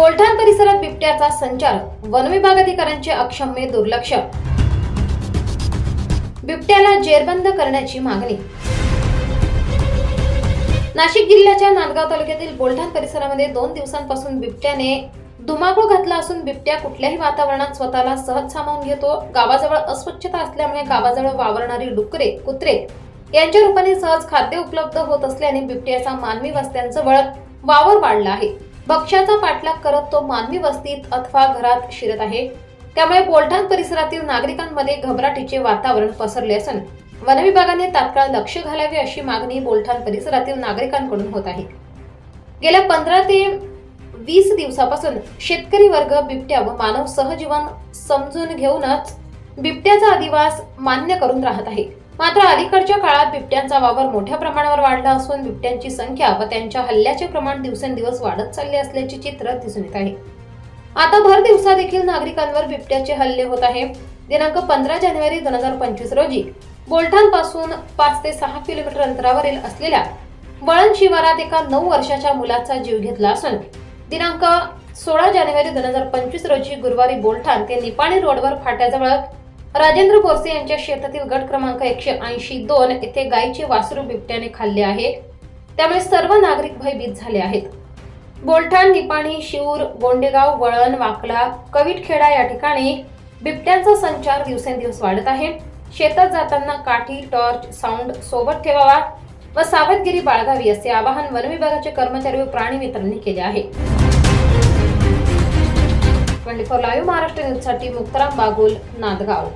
बिबट्याचा संचार वन विभाग अधिकाऱ्यांचे अक्षम्य दुर्लक्ष. बिबट्याला जेरबंद करण्याची मागणी. नाशिक जिल्ह्याच्या नांदगाव तालुक्यातील बोलठाण परिसरामध्ये दोन दिवसांपासून बिबट्याने धुमाकूळ घातला असून बिबट्या कुठल्याही वातावरणात स्वतःला सहज सामावून घेतो. गावाजवळ अस्वच्छता असल्यामुळे गावाजवळ वावरणारी डुकरे कुत्रे यांच्या रूपाने सहज खाद्य उपलब्ध होत असल्याने बिबट्याचा मानवी वस्त्यांजवळ वावर वाढला आहे. भक्ष्याचा पाठलाग करत तो मानवी वस्तीत अथवा घरात शिरत आहे. त्यामुळे बोलठाण परिसरातील नागरिकांमध्ये घबराटीचे वातावरण पसरले असून वनविभागाने तात्काळ लक्ष घालावे अशी मागणी बोलठाण परिसरातील नागरिकांकडून होत आहे. गेल्या पंधरा ते वीस दिवसापासून शेतकरी वर्ग बिबट्या व मानव सहजीवन समजून घेऊनच बिबट्याचा अधिवास मान्य करून राहत आहे. मात्र अलीकडच्या काळात बिबट्यांचा वावर मोठ्या प्रमाणावर वाढला असून बिबट्यांची संख्या व त्यांच्या हल्ल्याचे प्रमाण दिवसेंदिवस वाढत चालले असल्याचे चित्र दिसून येत आहे. आता भर दिवसा देखील नागरिकांवर बिबट्याचे हल्ले होत आहे. दिनांक पंधरा जानेवारी दोन हजार पंचवीस रोजी बोलठाणपासून पाच ते सहा किलोमीटर अंतरावरील असलेल्या वळण शिवारात एका नऊ वर्षाच्या मुलाचा जीव घेतला असून दिनांक सोळा जानेवारी दोन हजार पंचवीस रोजी गुरुवारी बोलठाण ते निपाणी रोडवर फाट्याजवळ राजेंद्र बोरसे यांच्या शेतातील गट क्रमांक एकशे ऐंशी दोन येथे गायीचे वासरू बिबट्याने खाल्ले आहे. त्यामुळे सर्व नागरिक भयभीत झाले आहेत. बोलठाण निपाणी शिऊर गोंडेगाव वळण वाकला कविटखेडा या ठिकाणी बिबट्यांचा संचार दिवसेंदिवस वाढत आहे. शेतात जाताना काठी टॉर्च साऊंड सोबत ठेवावा व सावधगिरी बाळगावी असे आवाहन वनविभागाचे कर्मचारी व प्राणी मित्रांनी केले आहे. ट्वेंटी फोर लाईव्ह महाराष्ट्र न्यूजसाठी मुक्ताराम बागुल नांदगाव.